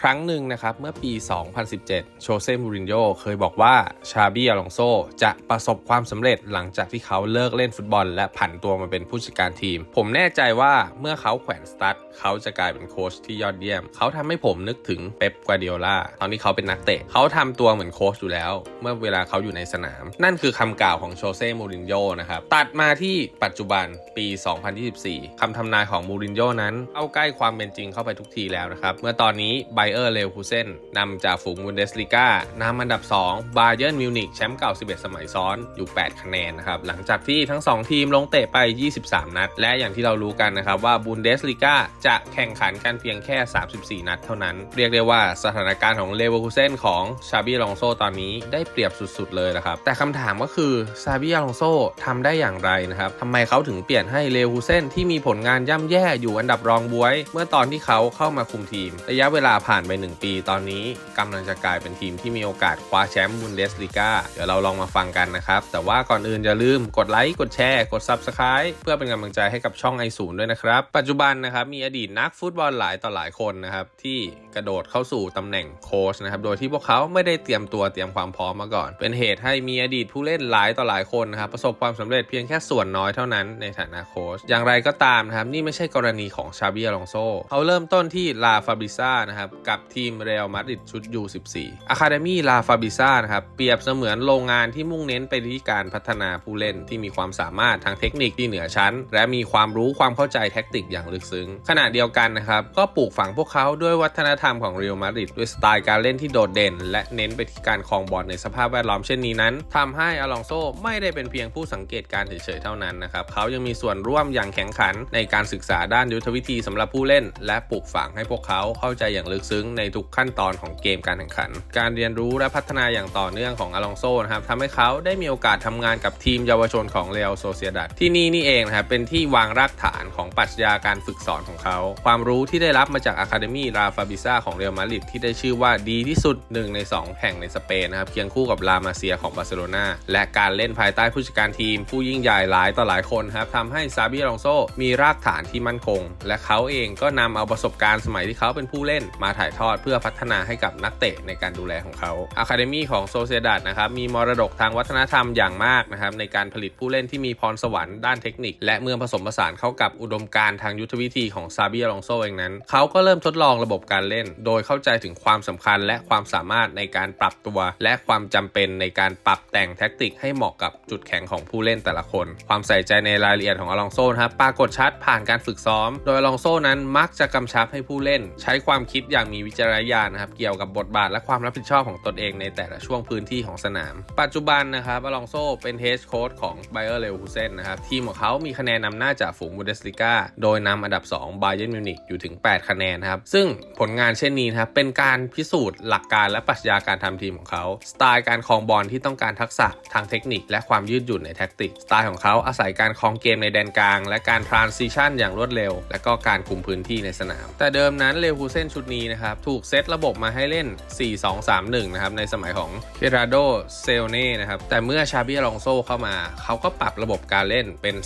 ครั้งหนึ่งนะครับเมื่อปี 2017 โชเซ่มูรินโญ่เคยบอกว่าชาบีอลองโซจะประสบความสำเร็จหลังจากที่เขาเลิกเล่นฟุตบอล และผันตัวมาเป็นผู้จัดการทีม ผมแน่ใจว่าเมื่อเขาแขวนสตั๊ดเขาจะกลายเป็นโค้ชที่ยอดเยี่ยม เขาทำให้ผมนึกถึงเป๊ปกวาเดียล่าตอนที่เขาเป็นนักเตะ เขาทำตัวเหมือนโค้ชอยู่แล้ว เมื่อเวลาเขาอยู่ในสนาม นั่นคือคำกล่าวของโชเซ่มูรินโญ่นะครับตัดมาที่ปัจจุบันปี 2024คำทำนายของมูรินโญ่นั้นเข้าใกล้ความเป็นจริงเข้าไปทุกทีแล้วนะครับเมื่อตอนนี้ไบเออร์เลวคูเซนนำจากฝูงบุนเดสลิก้านำอันดับ 2 บาเยิร์นมิวนิกแชมป์เก่า 11 สมัยซ้อนอยู่ 8 คะแนนนะครับ หลังจากที่ทั้ง 2 ทีมลงเตะไป 23 นัด และอย่างที่เรารู้กันนะครับว่าบุนเดสลิก้าจะแข่งขันกันเพียงแค่ 34 นัดเท่านั้น เรียกได้ว่าสถานการณ์ของเลเวอร์คูเซนของชาบีลองโซตอนนี้ได้เปรียบสุดๆเลยนะครับ แต่คำถามก็คือซาบีลองโซทำได้อย่างไรนะครับทำไมเขาถึงเปลี่ยนให้เลเวอร์คูเซนที่มีผลงานย่ำแย่อยู่อันดับรองบวย เมื่อตอนที่เขาเข้ามาคุมทีม ระยะเวลาผ่านไป 1 ปี ตอนนี้กำลังจะกลายเป็นทีมที่มีโอกาสคว้าแชมป์บุนเดสลิก้าเดี๋ยวเราลองมาฟังกันนะครับ แต่ว่าก่อนอื่นอย่าลืมกดไลค์กดแชร์กด Subscribe เพื่อเป็นกำลังใจให้กับช่องไอศูนย์ด้วยนะครับ ปัจจุบันนะครับมีอดีตนักฟุตบอลหลายต่อหลายคนนะครับที่กระโดดเข้าสู่ตำแหน่งโค้ชนะครับโดยที่พวกเขาไม่ได้เตรียมตัวเตรียมความพร้อมมาก่อน เป็นเหตุให้มีอดีตผู้เล่นหลายต่อหลายคนนะครับประสบความสำเร็จเพียงแค่ส่วนน้อยเท่านั้นในฐานะโค้ชอย่างไรก็ตามนะครับนี่ไม่ใช่กรณีของชาบีอลองโซเขาเริ่มต้นที่ลาฟาบิซ่านะครับกับทีมเรอัลมาดริดชุด U14 อะคาเดมี่ลาฟาบิซ่านะครับ เปรียบเสมือนโรงงานที่มุ่งเน้นไปที่การพัฒนาผู้เล่นที่มีความสามารถทางเทคนิคที่เหนือชั้น และมีความรู้ความเข้าใจแท็กติกอย่างลึกซึ้ง ขณะเดียวกันนะครับ ก็ปลูกฝังพวกเขาด้วยวัฒนธรรมของเรอัลมาดริดด้วยสไตล์การเล่นที่โดดเด่น และเน้นไปที่การครองบอลในสภาพแวดล้อมเช่นนี้นั้นทำให้อลองโซไม่ได้เป็นเพียงผู้สังเกตการเฉยๆเท่านั้นนะครับเขายังมีส่วนร่วมอย่างแข็งขันในการศึกษาด้านยุทธวิธีสำหรับผู้เล่น และปลูกฝังให้พวกเขาเข้าใจอย่างลึกซึ้งในทุกขั้นตอนของเกมการแข่งขัน การเรียนรู้และพัฒนาอย่างต่อเนื่องของอลองโซนะครับทำให้เขาได้มีโอกาสทำงานกับทีมเยาวชนของเรอัลโซเซียดัดที่นี่นี่เองนะครับเป็นที่วางรากฐานของปรัชญาการฝึกสอนของเขา ความรู้ที่ได้รับมาจากอะคาเดมี่ราฟาบิซ่าของเรอัลมาดริดที่ได้ชื่อว่าดีที่สุดหนึ่งใน 2 แห่งในสเปนนะครับเคียงคู่กับลามาเซียของบาร์เซโลนาและการเล่นภายใต้ผู้จัดการทีม ผู้ยิ่งใหญ่หลายต่อหลายคนครับทำให้ซาบิอลองโซมีรากฐานที่มั่นคง และเขาเองก็นำเอาประสบการณ์สมัยที่เขาเป็นผู้เล่นมาถ่ายทอดเพื่อพัฒนาให้กับนักเตะในการดูแลของเขาอะคาเดมี่ของโซเซดัดนะครับมีมรดกทางวัฒนธรรมอย่างมากนะครับในการผลิตผู้เล่นที่มีพรสวรรค์ด้านเทคนิค และเมื่อผสมผสานเข้ากับอุดมการณ์ทางยุทธวิธีของซาบิอลองโซเองนั้น เขาก็เริ่มทดลองระบบการเล่น โดยเข้าใจถึงความสำคัญและความสามารถในการปรับตัว และความจำเป็นในการปรับแต่งแท็กติกให้เหมาะกับจุดแข็งของผู้เล่นแต่ละคน ความใส่ใจในรายละเอียดของอลองโซนะครับปรากฏชัดผ่านการฝึกซ้อม โดยอลองโซนั้นมักจะกำชับให้ผู้เล่น ใช้ความคิดอย่างมีวิจารณญาณนะครับเกี่ยวกับบทบาทและความรับผิดชอบของตนเองในแต่ละช่วงพื้นที่ของสนาม ปัจจุบันนะครับอลองโซเป็นเฮดโค้ชของไบเออร์เลวฮูเซนนะครับทีมของเขามีคะแนนนำหน้าจากฝูงบูเดสลิก้าโดยนำอันดับ2บาเย r n m มิวนิกอยู่ถึง 8 คะแนนครับซึ่งผลงานเช่นนี้นะครับเป็นการพิสูจน์หลักการและปรัชญาการทำทีมของเขา สไตล์การครองบอลที่ต้องการทักษะทางเทคนิค และความยืดหยุ่นในแท็กติก สไตล์ของเขาอาศัยการครองเกมในแดนกลาง และการทรานซิชันอย่างรวดเร็ว และก็การคุมพื้นที่ในสนาม แต่เดิมนั้นเลวูเซนชุดนี้นะครับถูกเซตระบบมาให้เล่น 4-2-3-1 นะครับ ในสมัยของเคราโดเซลเน่นะครับ แต่เมื่อชาบิอลองโซเข้ามา เขาก็ปรับระบบการเล่นเป็น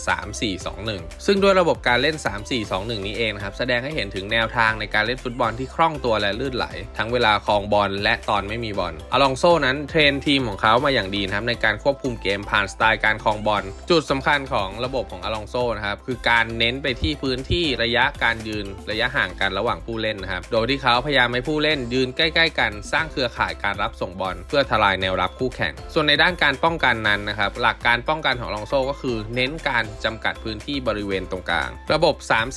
3-4-2-1 ซึ่งด้วยระบบการเล่น 3-4-2-1 นี้เองนะครับ แสดงให้เห็นถึงแนวทางในการเล่นฟุตบอลที่คล่องตัวและลื่นไหล ทั้งเวลาครองบอลและตอนไม่มีบอลอลองโซนั้นเทรนทีมของเขามาอย่างดีนะครับในการควบคุมเกมผ่านสไตล์การครองบอลจุดสำคัญของระบบของอลองโซนะครับคือการเน้นไปที่พื้นที่ระยะการยืนระยะห่างกันระหว่างผู้เล่นนะครับ โดยที่เขาพยายามให้ผู้เล่นยืนใกล้ ๆ กันสร้างเครือข่ายการรับส่งบอลเพื่อทลายแนวรับคู่แข่ง ส่วนในด้านการป้องกันนั้นนะครับหลักการป้องกันของลองโซก็คือ เน้นการจำกัดพื้นที่บริเวณตรงกลาง ระบบ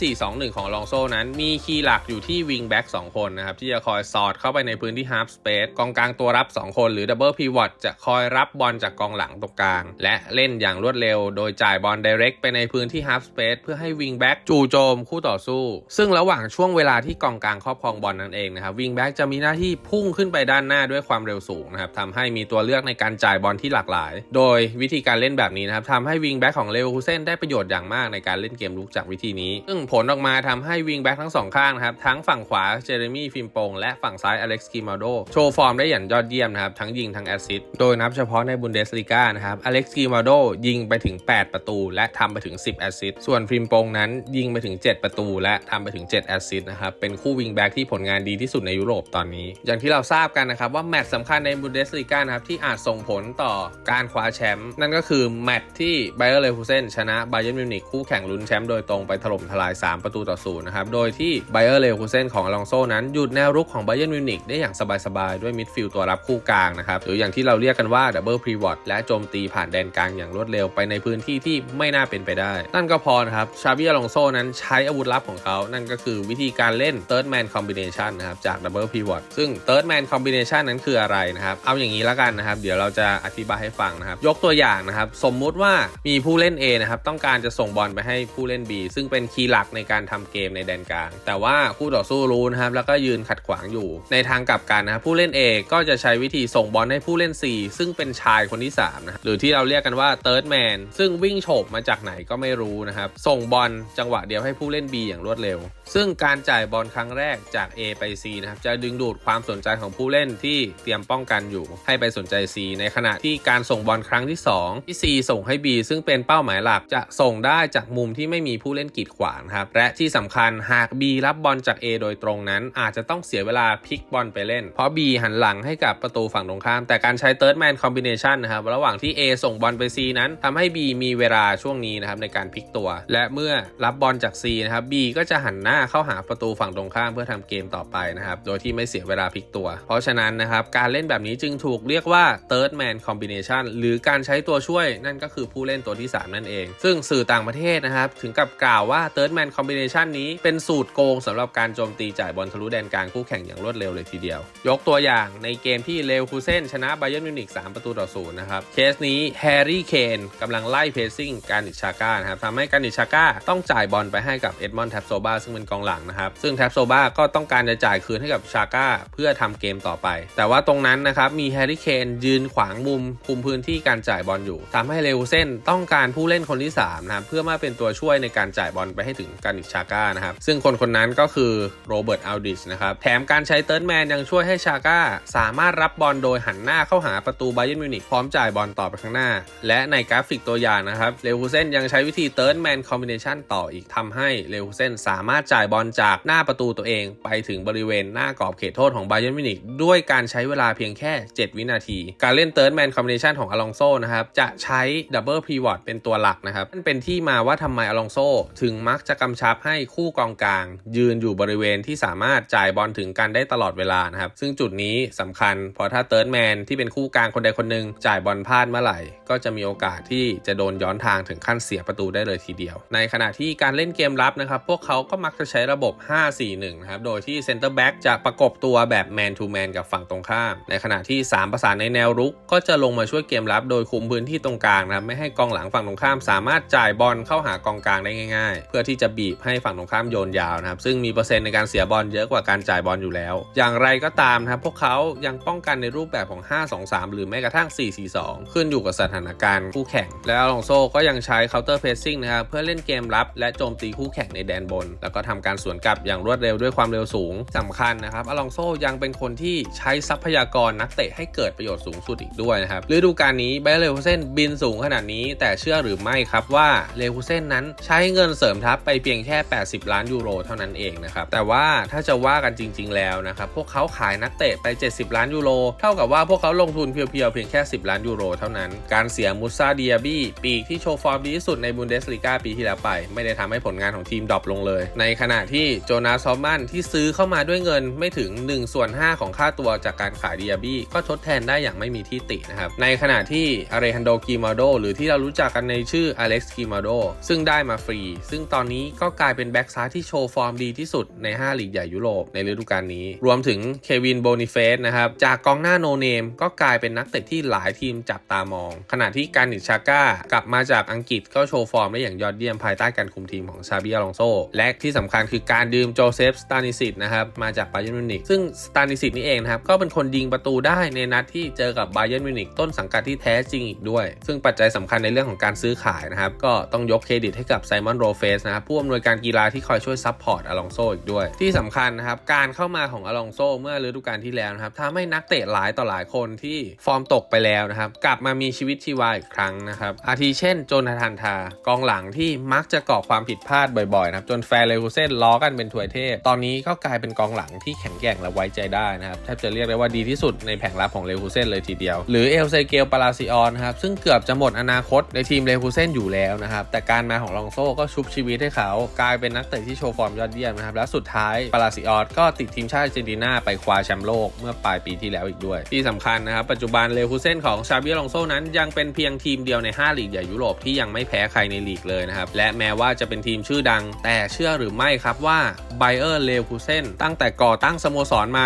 3-4-2-1 ของลองโซนั้นมีคีย์หลักอยู่ที่วิงแบ็ก2คนนะครับที่จะคอยสอดเข้าไปในพื้นที่ฮาร์ฟสเปซกองกลางตัวรับ 2 คนหรือดับเบิลพีวอตจะคอยรับบอลจากกองหลังตรงกลาง และเล่นอย่างรวดเร็ว โดยจ่ายบอล d ดเรกไปในพื้นที่ฮาร์ฟสเปซเพื่อให้วิงแบ็กจู่โจมคู่ต่อสู้ ซึ่งระหว่างช่วงเวลาที่กองกลางครอบครองบอลนั่นเองนะครับวิงแบ็กจะมีหน้าที่พุ่งขึ้นไปด้านหน้าด้วยความเร็วสูงนะครับทำให้มีตัวเลือกในการจ่ายบอลที่หลากหลาย โดยวิธีการเล่นแบบนี้นะครับทำให้วิงแบ็กของเลเวอร์คูเซนได้ประโยชน์อย่างมากในการเล่นเกมลุกจากวิธีนี้ ซึ่งผลออกมาทำให้วิงแบ็กทั้งสองข้างนะครับทั้งฝั่งขวาเจเรมี่ฟิมโปงและฝั่งซ้ายอเล็กซ์กิมาโดโชว์ฟอร์มได้อย่างยอดเยี่ยมนะครับทั้งยิงทั้งแอสซิสต์โดยนับเฉพาะในบุนเดสลีกานะครับอเล็กซ์กิมาโดยิงไปถึง 8 ประตู และทำไปถึง 10แอสซิสต์ส่วนฟิมโปงนั้นยิงไปถึง 7 ประตู และทำไปถึง7แอสซิสต์นะครับเป็นคู่วิงแบ็กที่ผลงานดีที่สุดในยุโรปตอนนี้ อย่างที่เราทราบกันนะครับว่าแมตช์สำคัญในบุนเดสลีกานะครับที่อาจส่งผลต่อการคว้าแชมป์นั่นก็คือแมตช์ที่ไบเออร์เล v ูเซนชนะไบเอ r n นมิวนิกคู่แข่งลุ้นแชมป์โดยตรงไปถล่มทลาย 3 ประตูต่อศูนย์นะครับโดยที่ไบเออร์เล v ูเซนของอลองโซนั้นหยุดแนวรุกของไบเอ r n นมิวนิกได้อย่างสบายๆด้วยมิดฟิลด์ตัวรับคู่กลางนะครับหรืออย่างที่เราเรียกกันว่าดับเบิลพรีวอตและโจมตีผ่านแดนกลางอย่างรวดเร็วไปในพื้นที่ที่ไม่น่าเป็นไปได้ นั่นก็พอนะครับชาบิอลองโซนั้นใช้อาวุธลับของเขา นั่นก็คือวิธีการเล่น Third Man Combination นะครับจาก Double Pivot ซึ่ง Third Man Combination นั้นคืออะไรนะครับ เอาอย่างนี้ล้วกันนะครับ เดี๋ยวเราจะอธิบายให้ฟังนะครับ ยกตัวอย่างนะครับ สมมุติว่ามีผู้เล่น A นะครับ ต้องการจะส่งบอลไปให้ผู้เล่น B ซึ่งเป็นคีย์หลักในการทำเกมในแดนกลาง แต่ว่าคู่ต่อสู้รู้นะครับ แล้วก็ยืนขัดขวางอยู่ ในทางกลับกันนะครับผู้เล่น A ก็จะใช้วิธีส่งบอลให้ผู้เล่น C ซึ่งเป็นชายคนที่3นะครับหรือที่เราเรียกกันว่า Third Man ซึ่งวิ่งโฉบมาจากไหนก็ไม่รู้นะครับส่งบอลจังหวะเดียวให้ผู้เล่น B อย่างรวดเร็ว ซึ่งการจ่ายบอลครั้งแรกจาก A ไป C นะครับจะดึงดูดความสนใจของผู้เล่นที่เตรียมป้องกันอยู่ ให้ไปสนใจ C ในขณะที่การส่งบอลครั้งที่ 2 ที่ C ส่งให้ B ซึ่งเป็นเป้าหมายหลักจะส่งได้จากมุมที่ไม่มีผู้เล่นกีดขวางครับและที่สำคัญหาก B รับบอลจาก A โดยตรงนั้น อาจจะต้องเสียเวลาพลิกบอลไปเล่น เพราะ B หันหลังให้กับประตูฝั่งตรงข้าม แต่การใช้ Third Man Combination นะครับระหว่างที่ A ส่งบอลไป C นั้นทำให้ B มีเวลาช่วงนี้นะครับในการพลิกตัว และเมื่อรับบอลจาก C นะครับ B ก็จะหันหน้าเข้าหาประตูฝั่งตรงข้ามเพื่อทำเกมต่อไปนะครับ โดยที่ไม่เสียเวลาพลิกตัว เพราะฉะนั้นนะครับ การเล่นแบบนี้จึงถูกเรียกว่า Third Man Combination หรือการใช้ตัวช่วยนั่นก็คือผู้เล่นตัวที่ 3 นั่นเอง ซึ่งสื่อต่างประเทศนะครับ ถึงกับกล่าวว่า Third Man Combination นี้เป็นสูตรโกงสำหรับการโจมตีจ่ายบอลทะลุแดนกลางคู่แข่งอย่างรวดเร็วเลยทีเดียว ยกตัวอย่างในเกมที่เลวคูเซนชนะไบเ e นมิวนิก3ประตูต่อศูนย์นะครับเคสนี้แฮร์รี่เคนกำลังไล่เพซซิ่งการิชาก้านะครับทำให้การิชาก้าต้องจ่ายบอลไปให้กับเอ็ดมอนด์แท็บโซบาซึ่งเป็นกองหลังนะครับซึ่งแท็บโซบาก็ต้องการจะจ่ายคืนให้กับชาก้าเพื่อทำเกมต่อไป แต่ว่าตรงนั้นนะครับมีแฮร์รี่เคนยืนขวางมุมคุมพื้นที่การจ่ายบอลอยู่ทำให้เลวเซนต้องการผู้เล่นคนที่3นะครับเพื่อมาเป็นตัวช่วยในการจ่ายบอลไปให้ถึงการดิชาก้านะครับซึ่งคนคนนั้นก็คือโรเบิร์ตอัลดิชนะครับแถมการใช้เติร์ดแมนยังช่วยให้ชาก้าสามารถรับบอลโดยหันหน้าเข้าหาประตูไบเ e นมิวนิกพร้อมจ่ายบอลต่อไปข้างหน้า และในกราฟิกตัวอย่างนะครับเลวูเซนยังใช้วิธีเติร์ดแมนคอมบิเนชันต่ออีกทำให้เลวูเซนสามารถจ่ายบอลจากหน้าประตูตัวเองไปถึงบริเวณหน้ากรอบเขตโทษของไบเ e นมิวนิกด้วยการใช้เวลาเพียงแค่ 7 วินาที การเล่นเติร์ดแมนคอมบิเนชันของอลองโซนะครับ จะใช้ดับเบิลพรีวอตเป็นตัวหลักนะครับนั่นเป็นที่มาว่าทำไมอลองโซถึงมักจะกำชับให้คู่กองกลาง ยืนอยู่บริเวณที่สามารถจ่ายบอลถึงกันได้ตลอดเวลานะครับ ซึ่งจุดนี้สำคัญ เพราะถ้าเติร์ดแมนที่เป็นคู่กลางคนใดคนหนึ่งจ่ายบอลพลาดเมื่อไหร่ ก็จะมีโอกาสที่จะโดนย้อนทางถึงขั้นเสียประตูได้เลยทีเดียว ในขณะที่การเล่นเกมรับนะครับพวกเขาก็มักจะใช้ระบบ 5-4-1 นะครับโดยที่เซนเตอร์แบ็กจะประกบตัวแบบแมนทูแมนกับฝั่งตรงข้าม ในขณะที่ 3 ประสานในแนวรุก ก็จะลงมาช่วยเกมรับโดยคุมพื้นที่ตรงกลางนะครับไม่ให้กองหลังฝั่งตรงข้าม สามารถจ่ายบอลเข้าหากองกลางได้ง่าย ๆ เพื่อที่จะบีบให้ฝั่งตรงข้ามโยนยาวนะครับซึ่งมีเปอร์เซ็นต์ในการเสียบอลเยอะกว่าการจ่ายบอลอยู่แล้ว อย่างไรก็ตามนะครับพวกเขายังป้องกันในรูปแบบของ 5-2-3 หรือแม้กระทั่ง 4-4-2 ขึ้นอยู่กับสถานการณ์คู่แข่ง และอลองโซก็ยังใช้ counter pressing นะครับเพื่อเล่นเกมรับและโจมตีคู่แข่งในแดนบน แล้วก็ทำการสวนกลับอย่างรวดเร็วด้วยความเร็วสูงสำคัญนะครับอลองโซยังเป็นคนที่ใช้ทรัพยากรนักเตะให้เกิดประโยชน์สูงสุดอีกด้วยนะครับฤดูกาลนี้ไบเอร์เลวเซนบินสูงขนาดนี้ แต่เชื่อหรือไม่ครับว่าเลวเซนนั้นใช้เงินเสริมทัพไปเพียงแค่ 80 ล้านยูโรเท่านั้นเองนะครับแต่ว่าถ้าจะว่ากันจริง ๆ แล้วนะครับพวกเขาขายนักเตะไป 70 ล้านยูโรเท่ากับว่าพวกเขาลงทุนเพียวๆเพียงแค่ 10 ล้านยูโรเท่านั้น การเสียมูซาเดียบี้ปีกที่โชว์ฟอร์มดีที่สุดในบุนเดสลีกาปีที่แล้วไป ไม่ได้ทำให้ผลงานของทีมดรอปลงเลย ในขณะที่โจนาสซอมมันที่ซื้อเข้ามาด้วยเงินไม่ถึง1ส่วน5ของค่าตัวจากการขายเดียบี้ก็ทดแทนได้อย่างไม่มีที่ตินะครับ ในขณะที่อารีฮันโดกีมาโดหรือที่เรารู้จักกันในชื่ออเล็กซ์กีมาโดซึ่งได้มาฟรี ซึ่งตอนนี้ก็กลายเป็นแบ็กซ้ายที่โชว์ฟอร์มดีที่สุดใน 5 ลีกใหญ่ยุโรปในฤดูกาลนี้ รวมถึงเควินโบนิเฟสนะครับจากกองหน้าโนเนมก็กลายเป็นนักเตะที่หลายทีมจับตามอง ขณะที่การิชาก้ากลับมาจากอังกฤษก็โชว์ฟอร์มได้อย่างยอดเยี่ยมภายใต้การคุมทีมของชาบิอลองโซและที่สำคัญคือการดื่มโจเซฟสตานิสิตนะครับมาจากไบเย r n มิวนิกซึ่งสตานิสิตนี่เองนะครับก็เป็นคนยิงประตูได้ในนัดที่เจอกับไบเย r n มิวนิกต้นสังกัดที่แท้จริงอีกด้วย ซึ่งปัจจัยสำคัญในเรื่องของการซื้อขายนะครับก็ต้องยกเครดิตให้กับไซมอนโรเฟสนะครับผู้อำนวยการกีฬาที่คอยช่วยซัพพอร์ตอลองโซอีกด้วย ที่สำคัญนะครับการเข้ามาของอลองโซเมื่อฤดูกาลที่แล้วนะครับทำให้นักเตะหลายต่อหลายคนที่ฟอร์มตกไปแล้วนะครับกลับมามีชีวิตชีวาอีกครั้งนะครับอาทิเช่นโจนาธานทากองหลังที่มักจะก่อความผิดพลาดบ่อยๆนะครับจนแฟนเลวูเซนล้อกันเป็นถวยเทพ ตอนนี้ก็กลายเป็นกองหลังที่แข็งแกร่งและไว้ใจได้นะครับแทบจะเรียกได้ว่าดีที่สุดในแผงรับของเลคูเซนเลยทีเดียว หรือเอลเซเกลปาลาซิออนนะครับซึ่งเกือบจะหมดอนาคตในทีมเลคูเซนอยู่แล้วนะครับแต่การมาของลองโซ่ก็ชุบชีวิตให้เขากลายเป็นนักเตะที่โชว์ฟอร์มยอดเยี่ยมนะครับและสุดท้ายปาลาซิออนก็ติดทีมชาติอาร์เจนตินาไปคว้าแชมป์โลกเมื่อปลายปีที่แล้วอีกด้วย ที่สำคัญนะครับปัจจุบันเลคูเซนของชาบิอลองโซ่นั้นยังเป็นเพียงทีมเดียวใน 5 ลีกใหญ่ยุโรปที่ยังไม่แพ้ใครในลีกเลยนะครับและแม้ว่าจะเป็นทีมชื่อดัง แต่เชื่อหรือไม่ครับว่าไบเออร์เลคูเซนต้งแต่ก่อตั้งสโมสรมา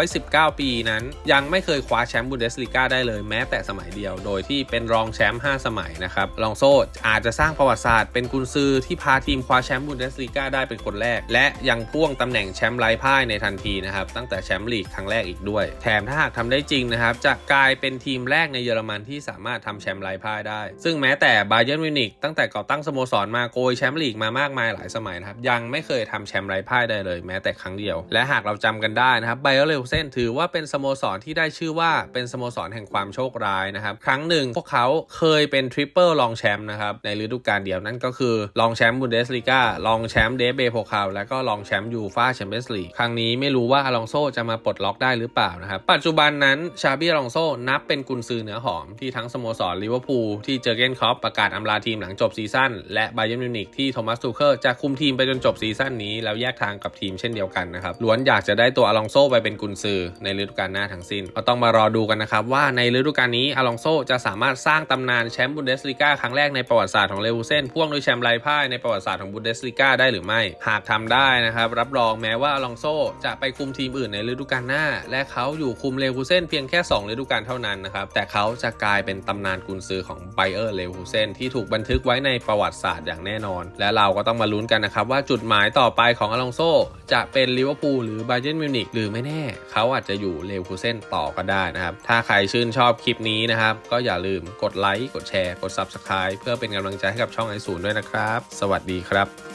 119 ปีนั้น ยังไม่เคยคว้าแชมป์บุนเดสลีกาได้เลยแม้แต่สมัยเดียว โดยที่เป็นรองแชมป์ 5 สมัยนะครับ ลองโซอาจจะสร้างประวัติศาสตร์เป็นกุนซือที่พาทีมคว้าแชมป์บุนเดสลีกาได้เป็นคนแรก และยังพ่วงตำแหน่งแชมป์ไร้พ่ายในทันทีนะครับตั้งแต่แชมป์ลีกครั้งแรกอีกด้วย แถมถ้าหากทำได้จริงนะครับจะกลายเป็นทีมแรกในเยอรมันที่สามารถทำแชมป์ไร้พ่ายได้ ซึ่งแม้แต่บาเยิร์นมิวนิกตั้งแต่ก่อตั้งสโมสรมาโกยแชมป์ลีกมามากมายหลายสมัยนะครับยังไม่เคยทำแชมป์ไร้พ่ายได้เลย แม้แต่ครั้งเดียวและหากเราจำกันได้นะครับไบเออร์เลวเซนถือว่าเป็นสโมสรที่ได้ชื่อว่าเป็นสโมสรแห่งความโชคร้ายนะครับ ครั้งหนึ่งพวกเขาเคยเป็นทริปเปิลรองแชมป์นะครับในฤดูกาลเดียวนั่นก็คือรองแชมป์บุนเดสลีการองแชมป์เดฟเบโพคาและก็รองแชมป์ยูฟาแชมเปี้ยนส์ลีกครั้งนี้ไม่รู้ว่าอลองโซจะมาปลดล็อกได้หรือเปล่านะครับปัจจุบันนั้นชาบีอลองโซนับเป็นกุนซือเนื้อหอมที่ทั้งสโมสรลิเวอร์พูลที่เจอร์เกนคอปประกาศอำลาทีมหลังจบซีซั่นและไบเยร์นมิวนิกที่โทมัสทูเคิลจะคุมทีมไปจนจบซีซั่นนี้แล้วแยกทางกับทีมเช่นเดียวกันนะครับล้วนอยากจะได้ตัวอลองโซไปเป็นกุนซือในฤดูกาลหน้าทั้งสิ้น ก็ต้องมารอดูกันนะครับว่าในฤดูกาลนี้อลองโซจะสามารถสร้างตำนานแชมป์บุนเดสลีกาครั้งแรกในประวัติศาสตร์ของเลวูเซนพ่วงด้วยแชมป์ไร้พ่ายในประวัติศาสตร์ของบุนเดสลีกาได้หรือไม่ หากทำได้นะครับรับรองแม้ว่าอลองโซจะไปคุมทีมอื่นในฤดูกาลหน้า และเขาอยู่คุมเลวูเซนเพียงแค่ 2 ฤดูกาลเท่านั้นนะครับแต่เขาจะกลายเป็นตำนานกุนซือของไบเออร์เลวูเซนที่ถูกบันทึกไว้ในประวัติศาสตร์อย่างแน่นอน และเราก็ต้องมาลุ้นกันนะครับว่าจุดหมายต่อไปของอลองโซจะเป็นลิเวอร์พูลหรือไบเยร์นมิวนิกหรือไม่แน่เขาอาจจะอยู่เลเวูเซนต่อก็ได้นะครับ ถ้าใครชื่นชอบคลิปนี้นะครับ ก็อย่าลืมกดไลค์กดแชร์กด Subscribe เพื่อเป็นกำลังใจให้กับช่องไอศูนย์ด้วยนะครับ สวัสดีครับ